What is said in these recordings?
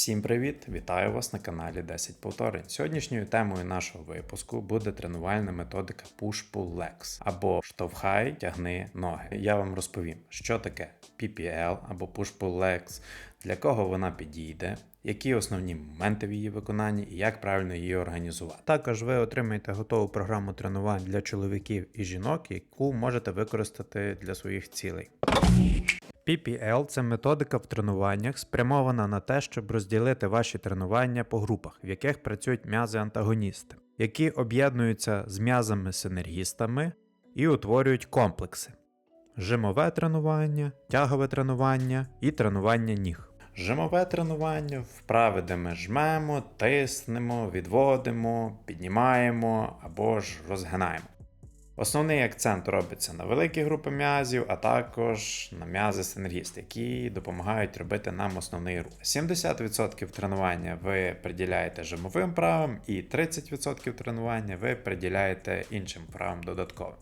Всім привіт! Вітаю вас на каналі 10 повторень. Сьогоднішньою темою нашого випуску буде тренувальна методика Push-Pull Legs або штовхай, тягни ноги. Я вам розповім, що таке PPL або Push-Pull Legs, для кого вона підійде, які основні моменти в її виконанні і як правильно її організувати. Також ви отримаєте готову програму тренувань для чоловіків і жінок, яку можете використати для своїх цілей. PPL це методика в тренуваннях, спрямована на те, щоб розділити ваші тренування по групах, в яких працюють м'язи-антагоністи, які об'єднуються з м'язами-синергістами і утворюють комплекси: жимове тренування, тягове тренування і тренування ніг. Жимове тренування вправи, де ми жмемо, тиснемо, відводимо, піднімаємо або ж розгинаємо. Основний акцент робиться на великі групи м'язів, а також на м'язи синергіст, які допомагають робити нам основний рух. 70% тренування ви приділяєте жимовим вправам, і 30% тренування ви приділяєте іншим вправам додатково.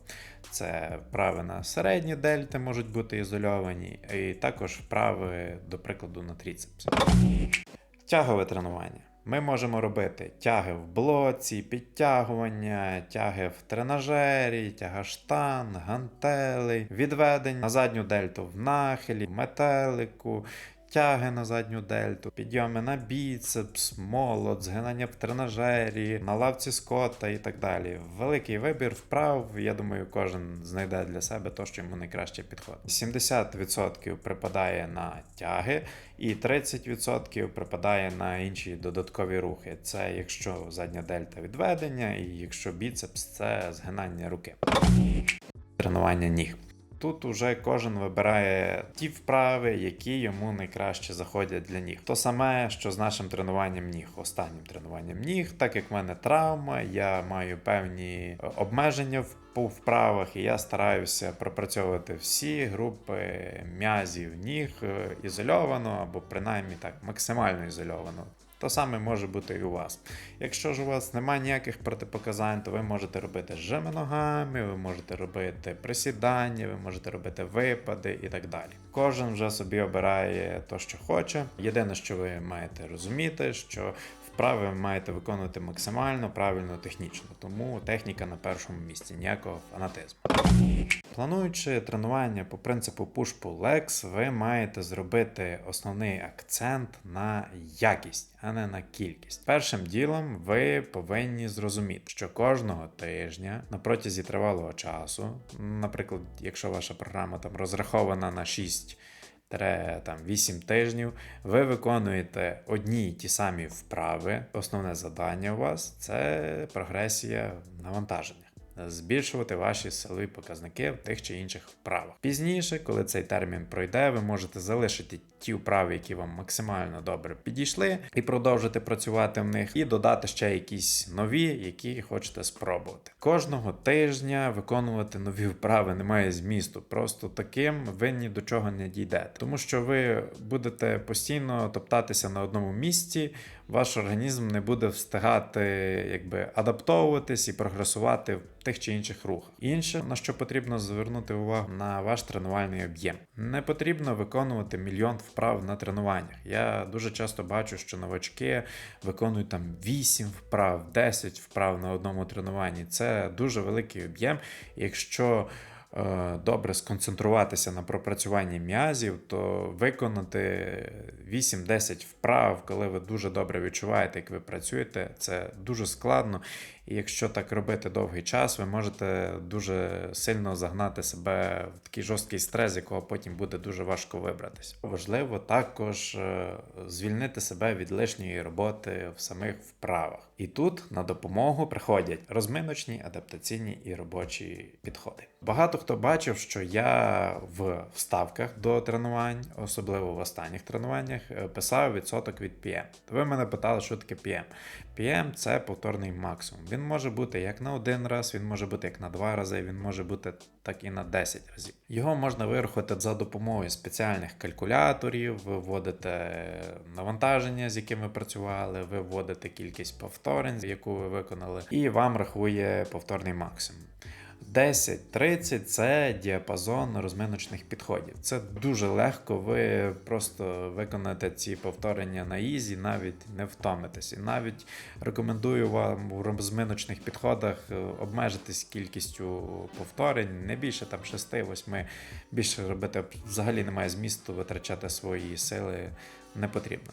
Це вправи на середні дельти можуть бути ізольовані, і також вправи, до прикладу, на тріцепс. Тягове тренування. Ми можемо робити тяги в блоці, підтягування, тяги в тренажері, тяга штанг, гантели, відведень на задню дельту в нахилі, метелику, тяги на задню дельту, підйоми на біцепс, молот, згинання в тренажері, на лавці скота і так далі. Великий вибір вправ. Я думаю, кожен знайде для себе те, що йому найкраще підходить. 70% припадає на тяги, і 30% припадає на інші додаткові рухи. Це якщо задня дельта відведення, і якщо біцепс це згинання руки. Тренування ніг. Тут уже кожен вибирає ті вправи, які йому найкраще заходять для ніг. То саме, що з нашим тренуванням ніг, останнім тренуванням ніг, так як в мене травма, я маю певні обмеження в по вправах, і я стараюся пропрацьовувати всі групи м'язів ніг е, ізольовано або принаймні так максимально ізольовано. То саме може бути і у вас. Якщо ж у вас немає ніяких протипоказань, то ви можете робити жими ногами, ви можете робити присідання, ви можете робити випади і так далі. Кожен вже собі обирає то, що хоче. Єдине, що ви маєте розуміти, що вправи маєте виконувати максимально правильно технічно, тому техніка на першому місці, ніякого фанатизму. Плануючи тренування по принципу push-pull legs, ви маєте зробити основний акцент на якість, а не на кількість. Першим ділом ви повинні зрозуміти, що кожного тижня на протязі тривалого часу, наприклад, якщо ваша програма там розрахована на 6 там 8 тижнів, ви виконуєте одні й ті самі вправи. Основне завдання у вас це прогресія навантаження. Збільшувати ваші силові показники в тих чи інших вправах. Пізніше, коли цей термін пройде, ви можете залишити ті вправи, які вам максимально добре підійшли, і продовжити працювати в них, і додати ще якісь нові, які хочете спробувати. Кожного тижня виконувати нові вправи немає змісту. Просто таким ви ні до чого не дійдете, тому що ви будете постійно топтатися на одному місці. Ваш організм не буде встигати якби адаптовуватись і прогресувати в тих чи інших рухах. Інше на що потрібно звернути увагу на ваш тренувальний об'єм. Не потрібно виконувати мільйон вправ на тренуваннях. Я дуже часто бачу, що новачки виконують там 8 вправ, 10 вправ на одному тренуванні. Це дуже великий об'єм. Якщо Е, добре сконцентруватися на пропрацюванні м'язів, то виконати 8-10 вправ, коли ви дуже добре відчуваєте, як ви працюєте, це дуже складно. І якщо так робити довгий час, ви можете дуже сильно загнати себе в такий жорсткий стрес, з якого потім буде дуже важко вибратися. Важливо також е, звільнити себе від лишньої роботи в самих вправах. І тут на допомогу приходять розминочні, адаптаційні і робочі підходи. Багато хто бачив, що я в вставках до тренувань, особливо в останніх тренуваннях, е, писав відсоток від PM. Ви мене питали, що таке PM. PM – це повторний максимум. Він може бути як на один раз, він може бути як на два рази, він може бути так і на 10 разів. Його можна вирахувати за допомогою спеціальних калькуляторів, ви вводите навантаження, з яким ви працювали, ви вводите кількість повторень, яку ви виконали, і вам рахує повторний максимум. 10-30 це діапазон розминочних підходів. Це дуже легко. Ви просто виконаєте ці повторення на ізі, навіть не втомитесь. І навіть рекомендую вам у розминочних підходах е, обмежитись кількістю повторень, не більше там 6-8. Більше робити взагалі немає змісту витрачати свої сили не потрібно.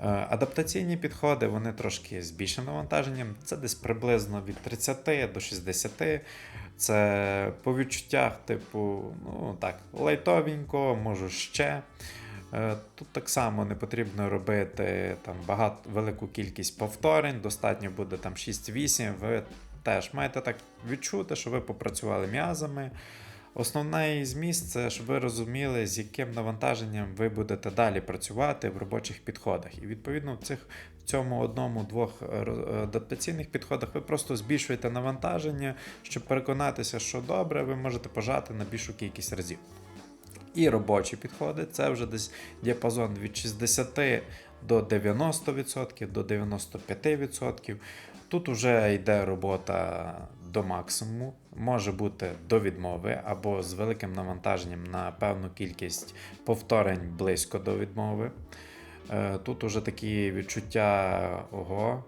Е, Адаптаційні підходи вони трошки з більшим навантаженням. Це десь приблизно від 30 до 60. Це по відчуттях, типу, ну так, лайтовенько, можу ще. Е, Тут так само не потрібно робити там багато, велику кількість повторень, достатньо буде там 6-8. Ви теж маєте так відчути, що ви попрацювали м'язами. Основний зміст це, щоб ви розуміли, з яким навантаженням ви будете далі працювати в робочих підходах. І відповідно в цих в цьому одному-двох е, адаптаційних підходах ви просто збільшуєте навантаження, щоб переконатися, що добре, ви можете пожати на більшу кількість разів. І робочі підходи це вже десь діапазон від 60 до 90%, до 95%. Тут вже йде робота до максимуму, може бути до відмови або з великим навантаженням на певну кількість повторень близько до відмови. Е, Тут уже такі відчуття ого,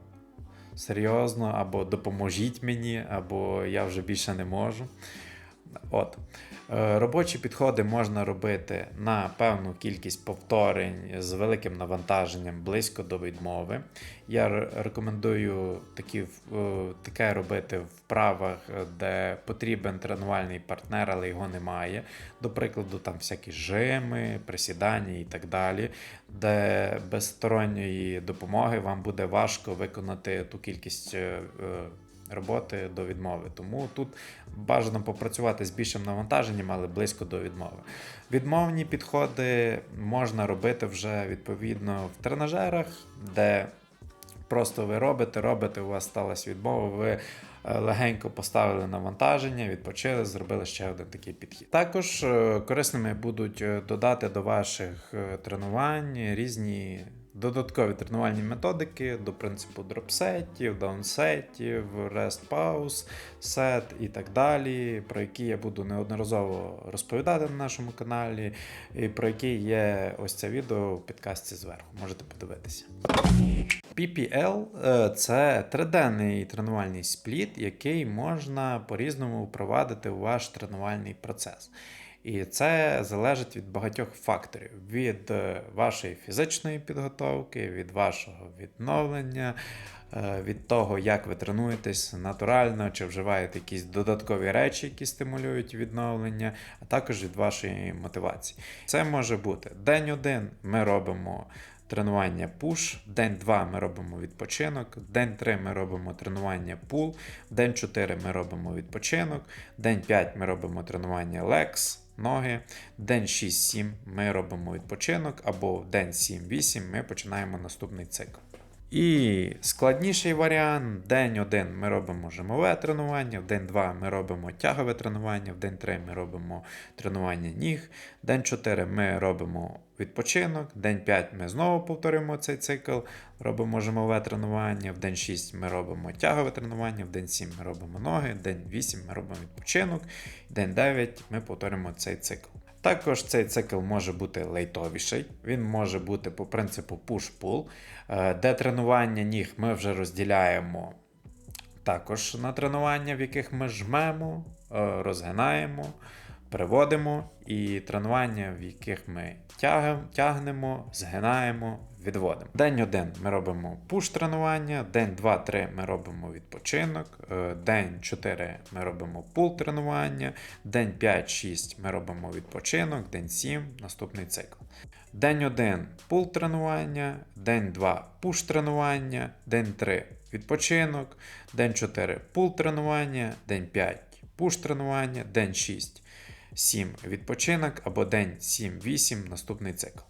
серйозно, або допоможіть мені, або я вже більше не можу. От. Е, Робочі підходи можна робити на певну кількість повторень з великим навантаженням близько до відмови. Я рекомендую такі, е, таке робити в вправах, е, де потрібен тренувальний партнер, але його немає. До прикладу, там всякі жими, присідання і так далі, де без сторонньої допомоги вам буде важко виконати ту кількість. Роботи до відмови. Тому тут бажано попрацювати з більшим навантаженням, але близько до відмови. Відмовні підходи можна робити вже відповідно в тренажерах, де просто ви робите, робите, у вас сталася відмова, ви е, легенько поставили навантаження, відпочили, зробили ще один такий підхід. Також е, корисними будуть е, додати до ваших тренувань різні додаткові тренувальні методики до принципу дропсетів, даунсетів, rest pause, сет і так далі, про які я буду неодноразово розповідати на нашому каналі, і про які є ось це відео в підкасті зверху. Можете подивитися. PPL е, це триденний тренувальний спліт, який можна по-різному впровадити у ваш тренувальний процес. І це залежить від багатьох факторів: від е, вашої фізичної підготовки, від вашого відновлення, е, від того, як ви тренуєтесь натурально, чи вживаєте якісь додаткові речі, які стимулюють відновлення, а також від вашої мотивації. Це може бути день один ми робимо. Тренування пуш, день 2 ми робимо відпочинок, день 3 ми робимо тренування пул, день 4 ми робимо відпочинок, день 5 ми робимо тренування лекс, ноги, день 6-7 ми робимо відпочинок, або день 7-8 ми починаємо наступний цикл. І складніший варіант: день 1 ми робимо жимове тренування, в день 2 ми робимо тягове тренування, в день 3 ми робимо тренування ніг, день 4 ми робимо відпочинок, день 5 ми знову повторюємо цей цикл, робимо жимове тренування, в день 6 ми робимо тягове тренування, в день 7 ми робимо ноги, в день 8 ми робимо відпочинок, в день 9 ми повторюємо цей цикл. Також цей цикл може бути лейтовіший, він може бути по принципу push-pull, е, де тренування ніг ми вже розділяємо також на тренування, в яких ми жмемо, е, розгинаємо, приводимо, і тренування, в яких ми тягнемо, згинаємо, відводимо. День 1 ми робимо пуш-тренування, день 2-3 ми робимо відпочинок, е, день 4 ми робимо пул-тренування, день 5-6 ми робимо відпочинок, день 7 наступний цикл. День 1 пул тренування, день 2 пуш тренування, день 3 відпочинок, день 4 пул тренування, день 5 пуш тренування, день 6 7 відпочинок або день 7-8 наступний цикл.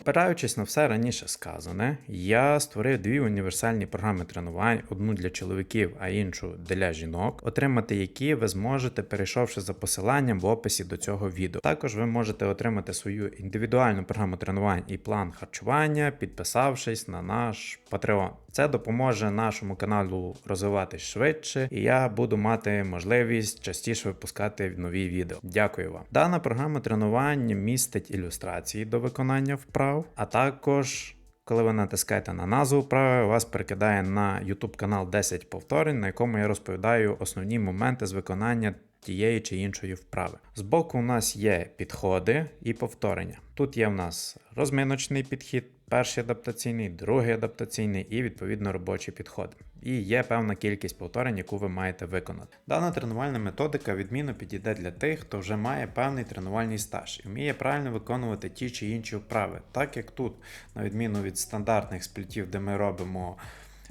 Опираючись на все раніше сказане, я створив дві універсальні програми тренувань: одну для чоловіків, а іншу для жінок, отримати які ви зможете, перейшовши за посиланням в описі до цього відео. Також ви можете отримати свою індивідуальну програму тренувань і план харчування, підписавшись на наш Patreon. Це допоможе нашому каналу розвиватись швидше, і я буду мати можливість частіше випускати нові відео. Дякую вам. Дана програма тренувань містить ілюстрації до виконання вправ, а також. Коли ви натискаєте на назву вправи, вас перекидає на YouTube канал 10 повторень, на якому я розповідаю основні моменти з виконання тієї чи іншої вправи. Збоку у нас є підходи і повторення. Тут є в нас розминочний підхід, перший адаптаційний, другий адаптаційний і відповідно робочі підходи. І є певна кількість повторень, яку ви маєте виконати. Дана тренувальна методика відмінно підійде для тих, хто вже має певний тренувальний стаж і вміє правильно виконувати ті чи інші вправи, так як тут, на відміну від стандартних сплітів, де ми робимо.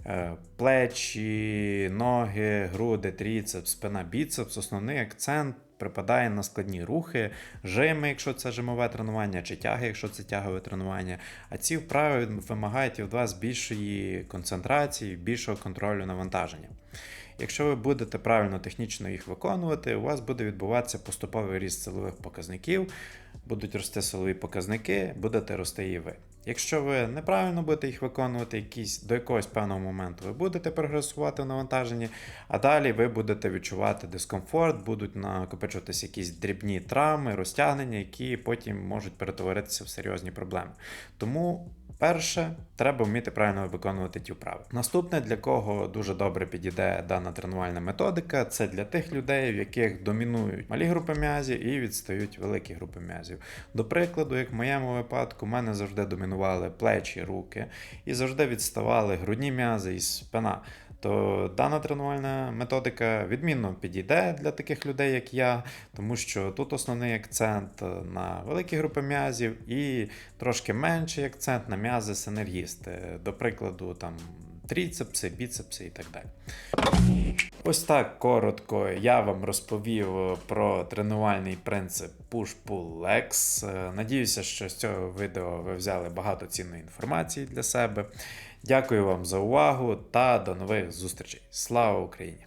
е, Плечі, ноги, груди, тріцепс, спина, біцепс. Основний акцент припадає на складні рухи, жими, якщо це жимове тренування, чи тяги, якщо це тягове тренування. А ці вправи вимагають від вас більшої концентрації, більшого контролю навантаження. Якщо ви будете правильно технічно їх виконувати, у вас буде відбуватися поступовий ріст силових показників, будуть рости силові показники, будете рости і ви. Якщо ви неправильно будете їх виконувати, якісь, до якогось певного моменту ви будете прогресувати в навантаженні, а далі ви будете відчувати дискомфорт, будуть накопичуватися якісь дрібні травми, розтягнення, які потім можуть перетворитися в серйозні проблеми. Тому Перше, треба вміти правильно виконувати ті вправи. Наступне, для кого дуже добре підійде дана тренувальна методика, це для тих людей, в яких домінують малі групи м'язів і відстають великі групи м'язів. До прикладу, як в моєму випадку, в мене завжди домінували плечі, руки і завжди відставали грудні м'язи і спина. То дана тренувальна методика відмінно підійде для таких людей, як я, тому що тут основний акцент на великі групи м'язів і трошки менший акцент на м'язи синергісти. До прикладу, там тріцепси, біцепси і так далі. Ось так коротко я вам розповів про тренувальний принцип Push-Pull-Legs. Е, Надіюся, що з цього відео ви взяли багато цінної інформації для себе. Дякую вам за увагу та до нових зустрічей. Слава Україні!